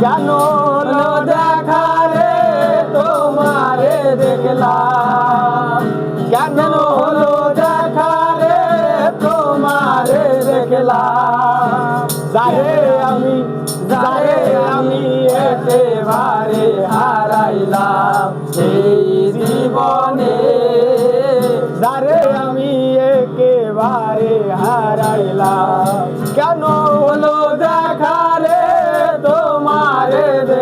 কেন হলো দেখা রে, তোমারে দেখলাম। কেন হলো দেখা রে, তোমারে দেখলাম। যারে আমি যারে আমি একেবারে হারাইলাম এই জীবনে। যারে আমি একেবারে হারাইলাম। কেন হলো